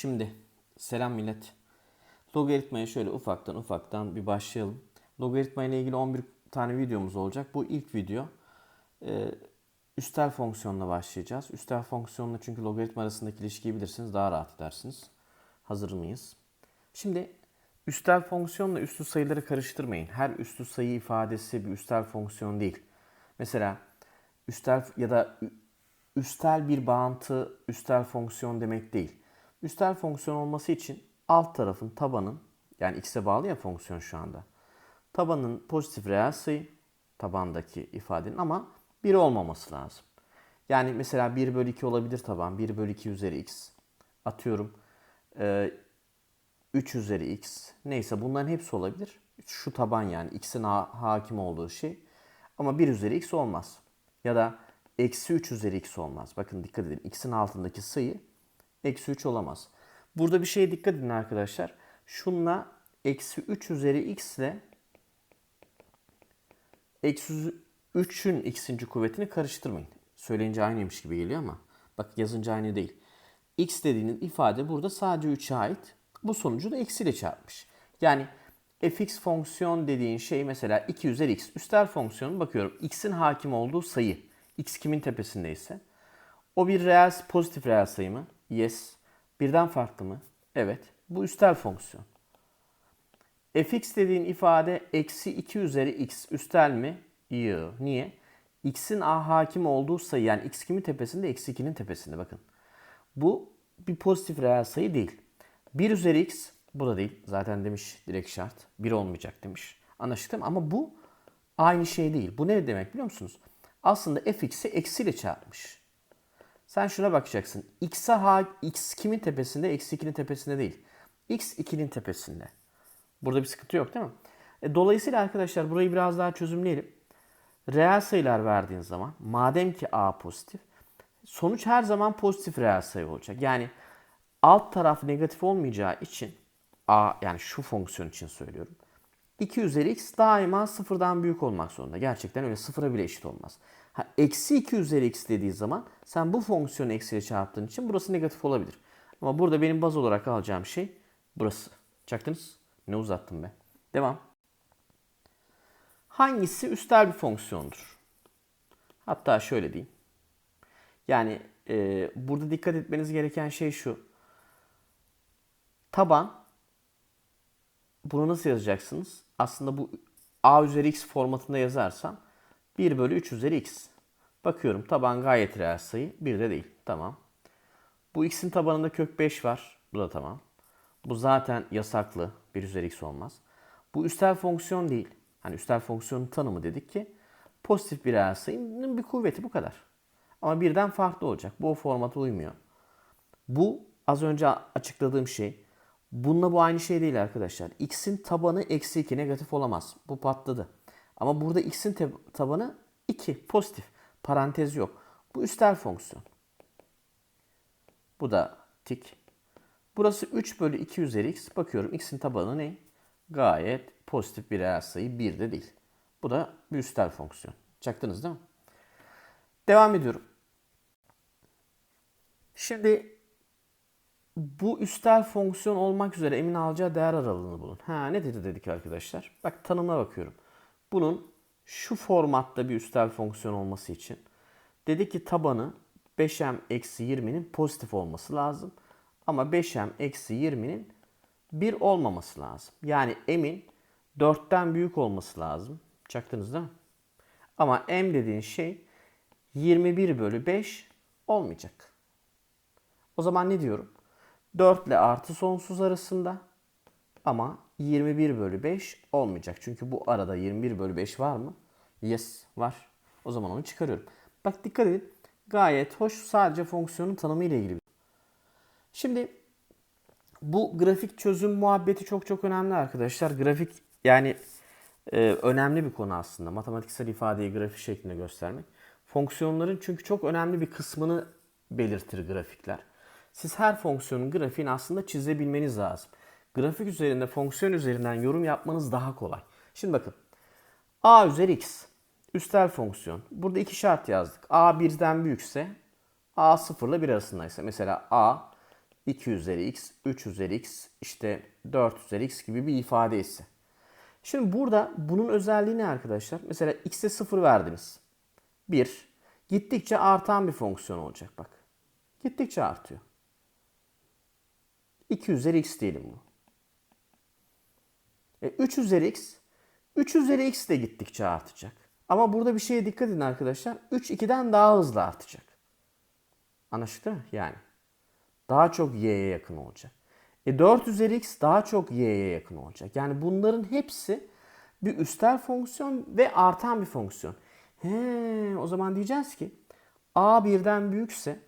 Şimdi selam millet. Logaritmaya şöyle ufaktan ufaktan bir başlayalım. Logaritma ile ilgili 11 tane videomuz olacak. Bu ilk video. Ee, üstel fonksiyonla başlayacağız. Üstel fonksiyonla çünkü logaritma arasındaki ilişkiyi bilirsiniz daha rahat edersiniz. Hazır mıyız? Şimdi üstel fonksiyonla üstü sayıları karıştırmayın. Her üstü sayı ifadesi bir üstel fonksiyon değil. Mesela üstel ya da üstel bir bağıntı üstel fonksiyon demek değil. Üstel fonksiyon olması için alt tarafın tabanın yani x'e bağlı ya fonksiyon şu anda. Tabanın pozitif reel sayı tabandaki ifadenin ama 1 olmaması lazım. Yani mesela 1 bölü 2 olabilir taban. 1 bölü 2 üzeri x. Atıyorum e, 3 üzeri x. Neyse bunların hepsi olabilir. Şu taban yani x'in ha- hakim olduğu şey. Ama 1 üzeri x olmaz. Ya da eksi 3 üzeri x olmaz. Bakın dikkat edin. x'in altındaki sayı eksi 3 olamaz. Burada bir şeye dikkat edin arkadaşlar. Şunla eksi 3 üzeri x ile eksi 3'ün x'inci kuvvetini karıştırmayın. Söyleyince aynıymış gibi geliyor ama bak yazınca aynı değil. x dediğiniz ifade burada sadece 3'e ait. Bu sonucu da eksiyle çarpmış. Yani fx fonksiyon dediğin şey mesela 2 üzeri x. Üstel fonksiyonu bakıyorum. x'in hakim olduğu sayı. x kimin tepesindeyse. O bir reel, pozitif reel sayı mı? Yes. Birden farklı mı? Evet. Bu üstel fonksiyon. fx dediğin ifade eksi 2 üzeri x üstel mi? Yok. Niye? x'in a hakim olduğu sayı yani x kimin tepesinde? Eksi 2'nin tepesinde bakın. Bu bir pozitif reel sayı değil. 1 üzeri x bu da değil. Zaten demiş direkt şart. 1 olmayacak demiş. Anlaştık değil mi? Ama bu aynı şey değil. Bu ne demek biliyor musunuz? Aslında fx'i eksiyle çarpmış. Sen şuna bakacaksın. X'e ha x kimin tepesinde? Eksi 2'nin tepesinde değil. X 2'nin tepesinde. Burada bir sıkıntı yok değil mi? E, dolayısıyla arkadaşlar burayı biraz daha çözümleyelim. Reel sayılar verdiğin zaman madem ki A pozitif sonuç her zaman pozitif reel sayı olacak. Yani alt taraf negatif olmayacağı için A yani şu fonksiyon için söylüyorum. 2 üzeri x daima sıfırdan büyük olmak zorunda. Gerçekten öyle sıfıra bile eşit olmaz. Ha, eksi 2 üzeri x dediği zaman sen bu fonksiyonu eksiyle çarptığın için burası negatif olabilir. Ama burada benim baz olarak alacağım şey burası. Çaktınız? Ne uzattım be. Devam. Hangisi üstel bir fonksiyondur? Hatta şöyle diyeyim. Yani e, burada dikkat etmeniz gereken şey şu. Taban bunu nasıl yazacaksınız? Aslında bu a üzeri x formatında yazarsam 1 bölü 3 üzeri x. Bakıyorum taban gayet reel sayı. 1 de değil. Tamam. Bu x'in tabanında kök 5 var. Bu da tamam. Bu zaten yasaklı. 1 üzeri x olmaz. Bu üstel fonksiyon değil. Hani üstel fonksiyonun tanımı dedik ki pozitif bir reel sayının bir kuvveti bu kadar. Ama birden farklı olacak. Bu o formata uymuyor. Bu az önce açıkladığım şey. Bununla bu aynı şey değil arkadaşlar. X'in tabanı eksi 2 negatif olamaz. Bu patladı. Ama burada x'in tabanı 2 pozitif. Parantez yok. Bu üstel fonksiyon. Bu da tik. Burası 3 bölü 2 üzeri x. Bakıyorum x'in tabanı ne? Gayet pozitif bir reel sayı 1 de değil. Bu da bir üstel fonksiyon. Çaktınız değil mi? Devam ediyorum. Şimdi bu üstel fonksiyon olmak üzere emin alacağı değer aralığını bulun. Ha ne dedi dedik arkadaşlar? Bak tanımına bakıyorum. Bunun şu formatta bir üstel fonksiyon olması için dedi ki tabanı 5m eksi 20'nin pozitif olması lazım. Ama 5m eksi 20'nin 1 olmaması lazım. Yani m'in 4'ten büyük olması lazım. Çaktınız değil mi? Ama m dediğin şey 21 bölü 5 olmayacak. O zaman ne diyorum? 4 ile artı sonsuz arasında ama 21 bölü 5 olmayacak. Çünkü bu arada 21 bölü 5 var mı? Yes var. O zaman onu çıkarıyorum. Bak dikkat edin. Gayet hoş sadece fonksiyonun tanımı ile ilgili. Şimdi bu grafik çözüm muhabbeti çok çok önemli arkadaşlar. Grafik yani e, önemli bir konu aslında. Matematiksel ifadeyi grafik şeklinde göstermek. Fonksiyonların çünkü çok önemli bir kısmını belirtir grafikler. Siz her fonksiyonun grafiğini aslında çizebilmeniz lazım. Grafik üzerinde fonksiyon üzerinden yorum yapmanız daha kolay. Şimdi bakın. a üzeri x. Üstel fonksiyon. Burada iki şart yazdık. a birden büyükse a 0 ile 1 arasındaysa. Mesela a 2 üzeri x, 3 üzeri x, işte 4 üzeri x gibi bir ifade ise. Şimdi burada bunun özelliği ne arkadaşlar? Mesela x'e 0 verdiniz. 1. Gittikçe artan bir fonksiyon olacak bak. Gittikçe artıyor. 2 üzeri x diyelim bu. E, 3 üzeri x. 3 üzeri x de gittikçe artacak. Ama burada bir şeye dikkat edin arkadaşlar. 3 2'den daha hızlı artacak. Anlaşıldı mı? Yani. Daha çok y'ye yakın olacak. E 4 üzeri x daha çok y'ye yakın olacak. Yani bunların hepsi bir üstel fonksiyon ve artan bir fonksiyon. He, o zaman diyeceğiz ki a birden büyükse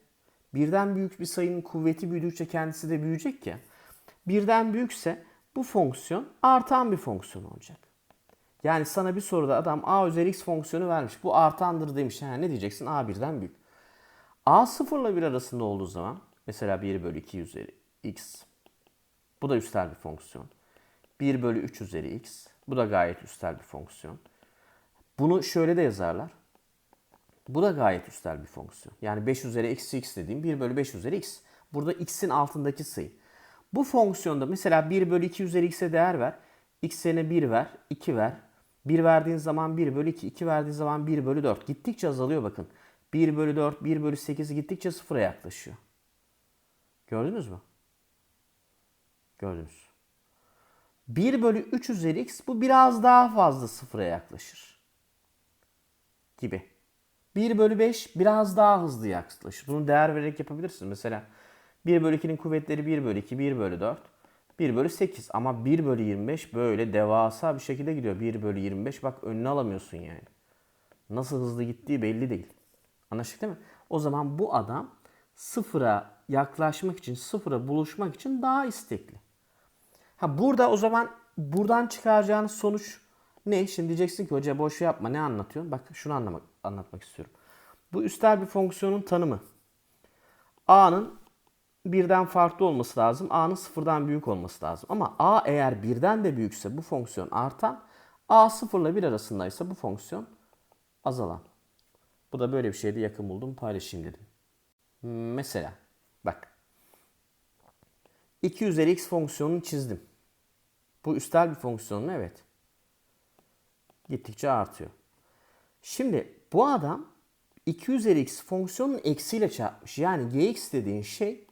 birden büyük bir sayının kuvveti büyüdükçe kendisi de büyüyecek ya. Birden büyükse bu fonksiyon artan bir fonksiyon olacak. Yani sana bir soruda adam a üzeri x fonksiyonu vermiş. Bu artandır demiş. Ha, ne diyeceksin? a birden büyük. a 0 ile 1 arasında olduğu zaman mesela 1 bölü 2 üzeri x. Bu da üstel bir fonksiyon. 1 bölü 3 üzeri x. Bu da gayet üstel bir fonksiyon. Bunu şöyle de yazarlar. Bu da gayet üstel bir fonksiyon. Yani 5 üzeri eksi x dediğim 1 bölü 5 üzeri x. Burada x'in altındaki sayı. Bu fonksiyonda mesela 1 bölü 2 üzeri x'e değer ver. x'ine 1 ver, 2 ver. 1 verdiğin zaman 1 bölü 2, 2 verdiğin zaman 1 bölü 4. Gittikçe azalıyor bakın. 1 bölü 4, 1 bölü 8 gittikçe sıfıra yaklaşıyor. Gördünüz mü? Gördünüz. 1 bölü 3 üzeri x bu biraz daha fazla sıfıra yaklaşır. Gibi. 1 bölü 5 biraz daha hızlı yaklaşır. Bunu değer vererek yapabilirsin. Mesela 1 bölü 2'nin kuvvetleri 1 bölü 2, 1 bölü 4, 1 bölü 8. Ama 1 bölü 25 böyle devasa bir şekilde gidiyor. 1 bölü 25 bak önüne alamıyorsun yani. Nasıl hızlı gittiği belli değil. Anlaştık değil mi? O zaman bu adam sıfıra yaklaşmak için, sıfıra buluşmak için daha istekli. Ha burada o zaman buradan çıkaracağınız sonuç ne? Şimdi diyeceksin ki hoca boş yapma ne anlatıyorsun? Bak şunu anlamak, anlatmak istiyorum. Bu üstel bir fonksiyonun tanımı. A'nın birden farklı olması lazım. A'nın sıfırdan büyük olması lazım. Ama A eğer birden de büyükse bu fonksiyon artan. A sıfırla bir arasındaysa bu fonksiyon azalan. Bu da böyle bir şeydi yakın buldum paylaşayım dedim. Mesela bak 2 üzeri x fonksiyonunu çizdim. Bu üstel bir fonksiyon? Evet. Gittikçe artıyor. Şimdi bu adam 2 üzeri x fonksiyonun eksiyle çarpmış. Yani gx dediğin şey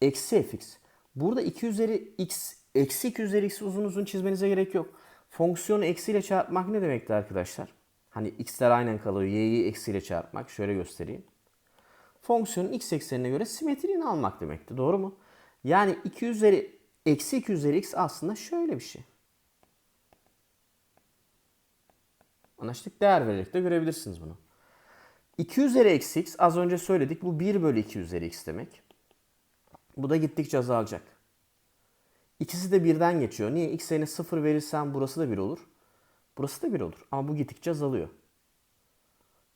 eksi fx. Burada 2 üzeri x eksi 2 üzeri x uzun uzun çizmenize gerek yok. Fonksiyonu eksiyle çarpmak ne demekti arkadaşlar? Hani x'ler aynen kalıyor. y'yi eksiyle çarpmak. Şöyle göstereyim. Fonksiyonun x eksenine göre simetriğini almak demekti. Doğru mu? Yani 2 üzeri eksi 2 üzeri x aslında şöyle bir şey. Anlaştık. Değer vererek de görebilirsiniz bunu. 2 üzeri eksi x az önce söyledik. Bu 1 bölü 2 üzeri x demek. Bu da gittikçe azalacak. İkisi de birden geçiyor. Niye? X yerine 0 verirsen burası da 1 olur. Burası da 1 olur. Ama bu gittikçe azalıyor.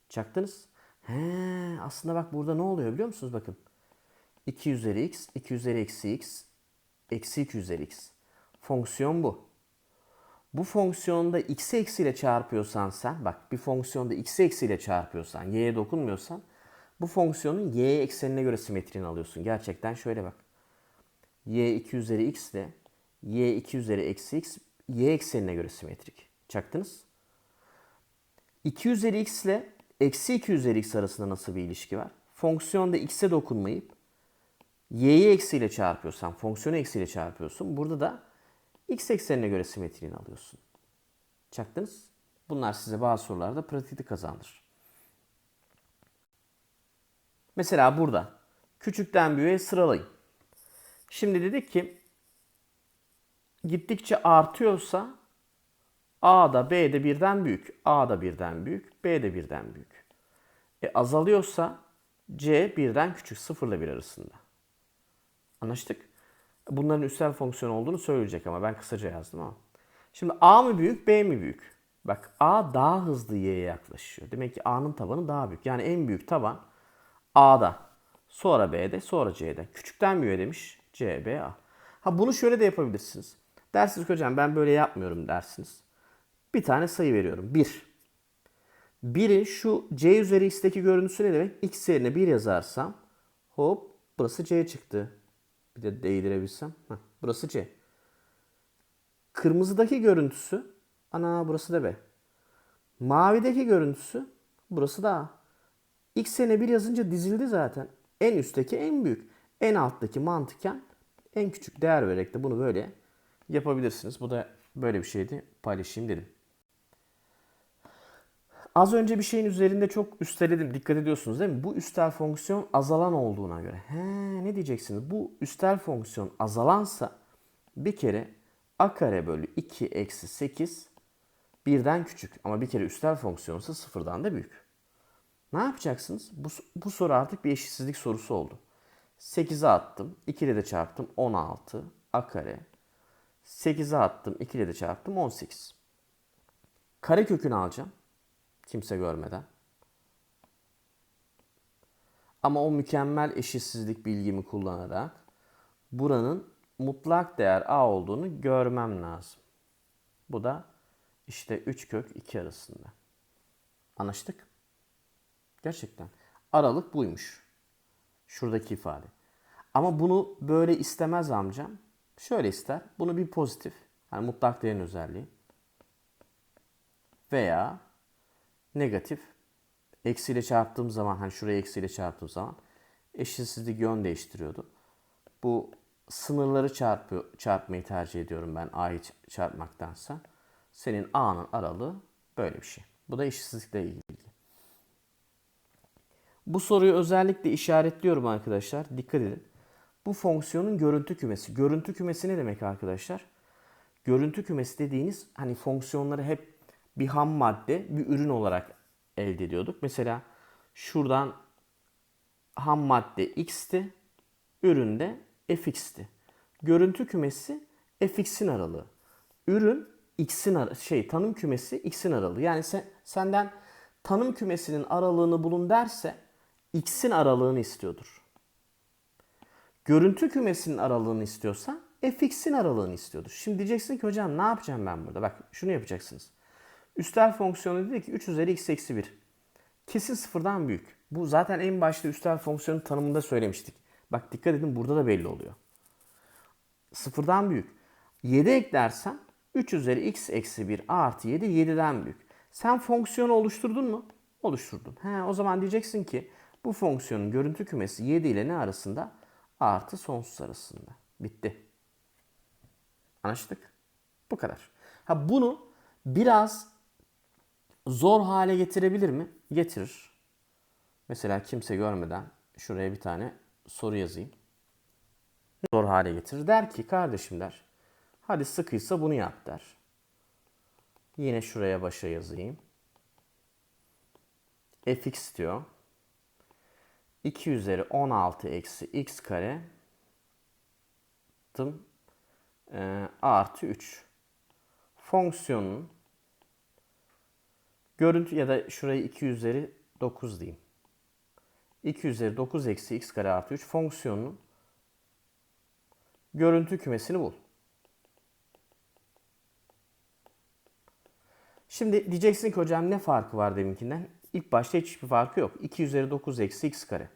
Çaktınız. He, aslında bak burada ne oluyor biliyor musunuz? Bakın. 2 üzeri x, 2 üzeri eksi x, eksi 2 üzeri x. Fonksiyon bu. Bu fonksiyonda x eksiyle çarpıyorsan sen, bak bir fonksiyonda x eksiyle çarpıyorsan, y'ye dokunmuyorsan, bu fonksiyonun y eksenine göre simetriğini alıyorsun. Gerçekten şöyle bak. y 2 üzeri x ile y 2 üzeri eksi x, y eksenine göre simetrik. Çaktınız. 2 üzeri x ile eksi 2 üzeri x arasında nasıl bir ilişki var? Fonksiyonda x'e dokunmayıp y'yi eksiyle çarpıyorsan, fonksiyonu eksiyle çarpıyorsun. Burada da x eksenine göre simetriğini alıyorsun. Çaktınız. Bunlar size bazı sorularda pratikte kazandırır. Mesela burada küçükten büyüğe sıralayın. Şimdi dedik ki gittikçe artıyorsa A da B de birden büyük. A da birden büyük. B de birden büyük. E azalıyorsa C birden küçük. 0 ile 1 arasında. Anlaştık. Bunların üstel fonksiyon olduğunu söyleyecek ama ben kısaca yazdım ama. Şimdi A mı büyük B mi büyük? Bak A daha hızlı Y'ye yaklaşıyor. Demek ki A'nın tabanı daha büyük. Yani en büyük taban A'da. Sonra B'de sonra C'de. Küçükten büyüğe demiş C, B, A. Ha bunu şöyle de yapabilirsiniz. Dersiniz ki hocam ben böyle yapmıyorum dersiniz. Bir tane sayı veriyorum. 1. 1'i şu C üzeri x'teki görüntüsü ne demek? X yerine 1 yazarsam hop burası C çıktı. Bir de değdirebilsem. Heh, burası C. Kırmızıdaki görüntüsü ana burası da B. Mavideki görüntüsü burası da A. X sene bir yazınca dizildi zaten. En üstteki en büyük. En alttaki mantıken en küçük değer vererek de bunu böyle yapabilirsiniz. Bu da böyle bir şeydi. Paylaşayım dedim. Az önce bir şeyin üzerinde çok üsteledim. Dikkat ediyorsunuz değil mi? Bu üstel fonksiyon azalan olduğuna göre. He, ne diyeceksiniz? Bu üstel fonksiyon azalansa bir kere a kare bölü 2 eksi 8 birden küçük. Ama bir kere üstel fonksiyonsa sıfırdan da büyük. Ne yapacaksınız? Bu, bu soru artık bir eşitsizlik sorusu oldu. 8'e attım. 2 ile de çarptım. 16 a kare. 8'e attım. 2 ile de çarptım. 18. Kare kökünü alacağım. Kimse görmeden. Ama o mükemmel eşitsizlik bilgimi kullanarak buranın mutlak değer a olduğunu görmem lazım. Bu da işte 3 kök 2 arasında. Anlaştık? Gerçekten. Aralık buymuş. Şuradaki ifade. Ama bunu böyle istemez amcam. Şöyle ister. Bunu bir pozitif. Hani mutlak değerin özelliği. Veya negatif. Eksiyle çarptığım zaman hani şuraya eksiyle çarptığım zaman eşitsizlik yön değiştiriyordu. Bu sınırları çarpı, çarpmayı tercih ediyorum ben a'yı çarpmaktansa. Senin a'nın aralığı böyle bir şey. Bu da eşitsizlikle ilgili. Bu soruyu özellikle işaretliyorum arkadaşlar. Dikkat edin. Bu fonksiyonun görüntü kümesi. Görüntü kümesi ne demek arkadaşlar? Görüntü kümesi dediğiniz hani fonksiyonları hep bir ham madde, bir ürün olarak elde ediyorduk. Mesela şuradan ham madde x'ti, ürün de fx'ti. Görüntü kümesi fx'in aralığı. Ürün x'in ar- şey tanım kümesi x'in aralığı. Yani sen, senden tanım kümesinin aralığını bulun derse x'in aralığını istiyordur. Görüntü kümesinin aralığını istiyorsa fx'in aralığını istiyordur. Şimdi diyeceksin ki hocam ne yapacağım ben burada? Bak şunu yapacaksınız. Üstel fonksiyonu dedi ki 3 üzeri x eksi 1. Kesin sıfırdan büyük. Bu zaten en başta üstel fonksiyonun tanımında söylemiştik. Bak dikkat edin burada da belli oluyor. Sıfırdan büyük. 7 eklersen 3 üzeri x eksi 1 artı 7 7'den büyük. Sen fonksiyonu oluşturdun mu? Oluşturdun. He, o zaman diyeceksin ki bu fonksiyonun görüntü kümesi 7 ile ne arasında? Artı sonsuz arasında. Bitti. Anlaştık. Bu kadar. Ha bunu biraz zor hale getirebilir mi? Getirir. Mesela kimse görmeden şuraya bir tane soru yazayım. Zor hale getirir. Der ki kardeşim der. Hadi sıkıysa bunu yap der. Yine şuraya başa yazayım. fx diyor. 2 üzeri 16 eksi x kare tım e, artı 3. Fonksiyonun görüntü ya da şurayı 2 üzeri 9 diyeyim. 2 üzeri 9 eksi x kare artı 3 fonksiyonunun görüntü kümesini bul. Şimdi diyeceksin ki hocam ne farkı var deminkinden? İlk başta hiçbir farkı yok. 2 üzeri 9 eksi x kare.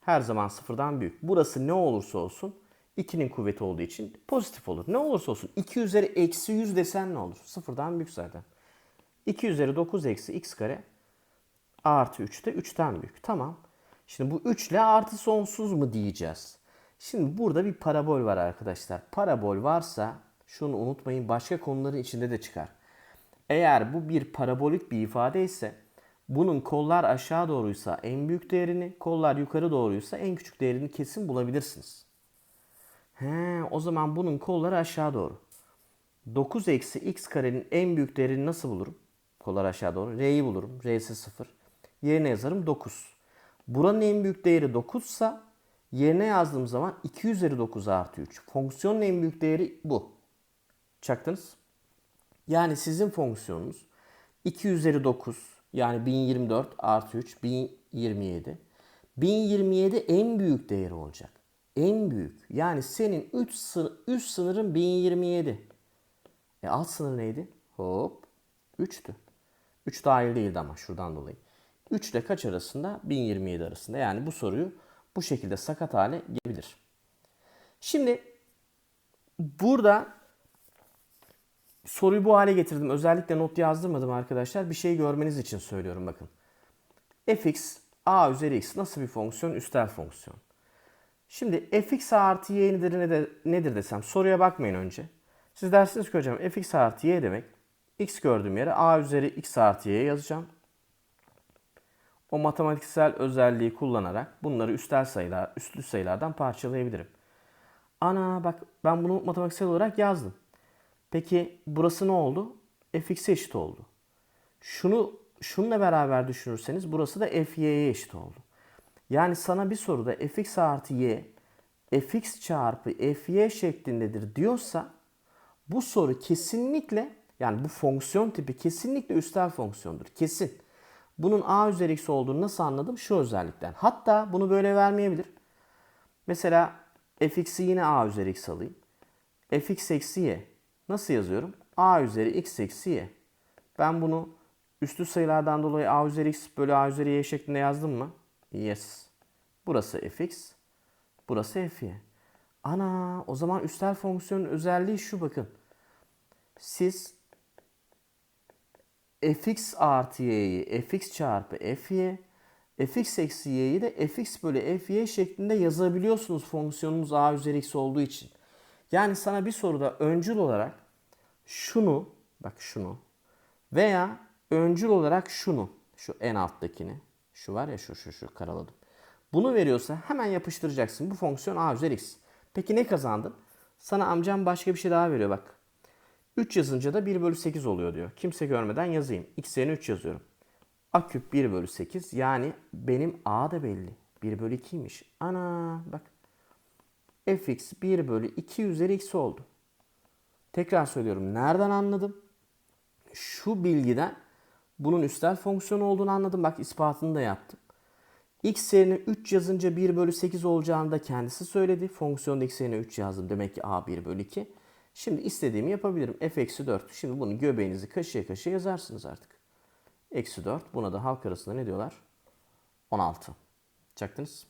Her zaman sıfırdan büyük. Burası ne olursa olsun 2'nin kuvveti olduğu için pozitif olur. Ne olursa olsun 2 üzeri eksi 100 desen ne olur? Sıfırdan büyük zaten. 2 üzeri 9 eksi x kare artı 3 de 3'ten büyük. Tamam. Şimdi bu 3 ile artı sonsuz mu diyeceğiz? Şimdi burada bir parabol var arkadaşlar. Parabol varsa şunu unutmayın başka konuların içinde de çıkar. Eğer bu bir parabolik bir ifade ise bunun kollar aşağı doğruysa en büyük değerini, kollar yukarı doğruysa en küçük değerini kesin bulabilirsiniz. He, o zaman bunun kolları aşağı doğru. 9 eksi x karenin en büyük değerini nasıl bulurum? Kollar aşağı doğru. R'yi bulurum. R'si 0. Yerine yazarım 9. Buranın en büyük değeri 9 ise yerine yazdığım zaman 2 üzeri 9 artı 3. Fonksiyonun en büyük değeri bu. Çaktınız. Yani sizin fonksiyonunuz 2 üzeri 9 yani 1024 artı 3 1027. 1027 en büyük değeri olacak. En büyük. Yani senin 3 sınır, üst sınırın 1027. E alt sınır neydi? Hop 3'tü. 3 dahil değildi ama şuradan dolayı. 3 ile kaç arasında? 1027 arasında. Yani bu soruyu bu şekilde sakat hale gelebilir. Şimdi burada soruyu bu hale getirdim. Özellikle not yazdırmadım arkadaşlar. Bir şey görmeniz için söylüyorum bakın. fx a üzeri x nasıl bir fonksiyon? Üstel fonksiyon. Şimdi fx artı y nedir, nedir, desem soruya bakmayın önce. Siz dersiniz ki hocam fx artı y demek x gördüğüm yere a üzeri x artı y yazacağım. O matematiksel özelliği kullanarak bunları üstel sayılar, üstlü sayılardan parçalayabilirim. Ana bak ben bunu matematiksel olarak yazdım. Peki burası ne oldu? fx'e eşit oldu. Şunu şununla beraber düşünürseniz burası da fy'ye eşit oldu. Yani sana bir soruda fx artı y fx çarpı fy şeklindedir diyorsa bu soru kesinlikle yani bu fonksiyon tipi kesinlikle üstel fonksiyondur. Kesin. Bunun a üzeri x olduğunu nasıl anladım? Şu özellikten. Hatta bunu böyle vermeyebilir. Mesela fx'i yine a üzeri x alayım. fx eksi y. Nasıl yazıyorum? a üzeri x eksi y. Ben bunu üstü sayılardan dolayı a üzeri x bölü a üzeri y şeklinde yazdım mı? Yes. Burası fx. Burası fy. Ana o zaman üstel fonksiyonun özelliği şu bakın. Siz fx artı y'yi fx çarpı fy, fx eksi y'yi de fx bölü fy şeklinde yazabiliyorsunuz fonksiyonunuz a üzeri x olduğu için. Yani sana bir soruda öncül olarak şunu, bak şunu veya öncül olarak şunu, şu en alttakini, şu var ya şu şu şu karaladım. Bunu veriyorsa hemen yapıştıracaksın. Bu fonksiyon a üzeri x. Peki ne kazandın? Sana amcam başka bir şey daha veriyor bak. 3 yazınca da 1 bölü 8 oluyor diyor. Kimse görmeden yazayım. X yerine 3 yazıyorum. A küp 1 bölü 8 yani benim A da belli. 1 bölü 2'ymiş. Ana bak. Fx 1 bölü 2 üzeri x oldu. Tekrar söylüyorum. Nereden anladım? Şu bilgiden bunun üstel fonksiyon olduğunu anladım. Bak ispatını da yaptım. x yerine 3 yazınca 1 bölü 8 olacağını da kendisi söyledi. Fonksiyonda x yerine 3 yazdım. Demek ki a 1 bölü 2. Şimdi istediğimi yapabilirim. f eksi 4. Şimdi bunu göbeğinizi kaşıya kaşıya yazarsınız artık. Eksi 4. Buna da halk arasında ne diyorlar? 16. Çaktınız.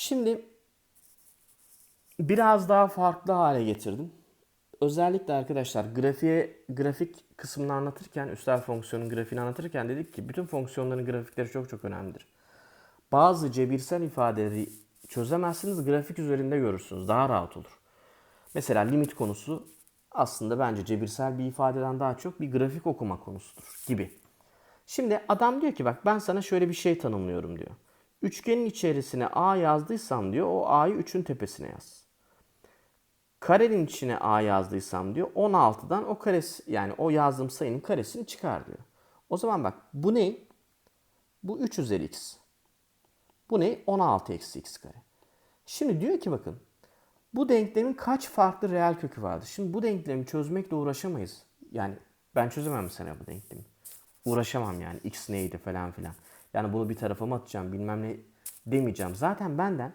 Şimdi biraz daha farklı hale getirdim. Özellikle arkadaşlar grafiğe, grafik kısmını anlatırken, üstel fonksiyonun grafiğini anlatırken dedik ki bütün fonksiyonların grafikleri çok çok önemlidir. Bazı cebirsel ifadeleri çözemezsiniz grafik üzerinde görürsünüz. Daha rahat olur. Mesela limit konusu aslında bence cebirsel bir ifadeden daha çok bir grafik okuma konusudur gibi. Şimdi adam diyor ki bak ben sana şöyle bir şey tanımlıyorum diyor. Üçgenin içerisine A yazdıysam diyor o A'yı 3'ün tepesine yaz. Karenin içine A yazdıysam diyor 16'dan o karesi yani o yazdığım sayının karesini çıkar diyor. O zaman bak bu ne? Bu 3 üzeri x. Bu ne? 16 eksi x kare. Şimdi diyor ki bakın bu denklemin kaç farklı reel kökü vardır? Şimdi bu denklemi çözmekle uğraşamayız. Yani ben çözemem mesela bu denklemi. Uğraşamam yani x neydi falan filan. Yani bunu bir tarafa mı atacağım bilmem ne demeyeceğim. Zaten benden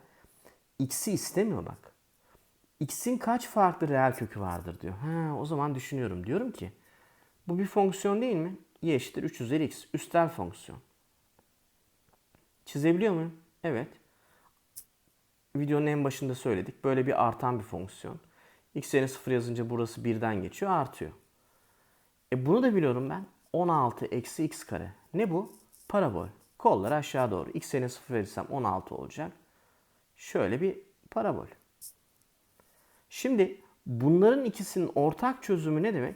x'i istemiyor bak. x'in kaç farklı reel kökü vardır diyor. Ha, o zaman düşünüyorum. Diyorum ki bu bir fonksiyon değil mi? y eşittir 3 üzeri x. Üstel fonksiyon. Çizebiliyor muyum? Evet. Videonun en başında söyledik. Böyle bir artan bir fonksiyon. X yerine 0 yazınca burası birden geçiyor, artıyor. E bunu da biliyorum ben. 16 eksi x kare. Ne bu? Parabol. Kolları aşağı doğru. X yerine 0 verirsem 16 olacak. Şöyle bir parabol. Şimdi bunların ikisinin ortak çözümü ne demek?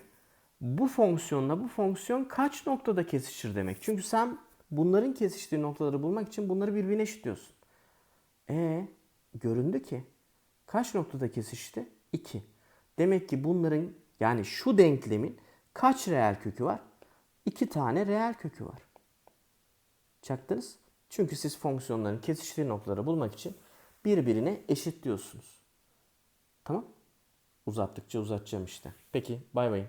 Bu fonksiyonla bu fonksiyon kaç noktada kesişir demek. Çünkü sen bunların kesiştiği noktaları bulmak için bunları birbirine eşitliyorsun. E göründü ki kaç noktada kesişti? 2. Demek ki bunların yani şu denklemin kaç reel kökü var? 2 tane reel kökü var. Çaktınız. Çünkü siz fonksiyonların kesiştiği noktaları bulmak için birbirine eşitliyorsunuz. Tamam? Uzattıkça uzatacağım işte. Peki bay bay.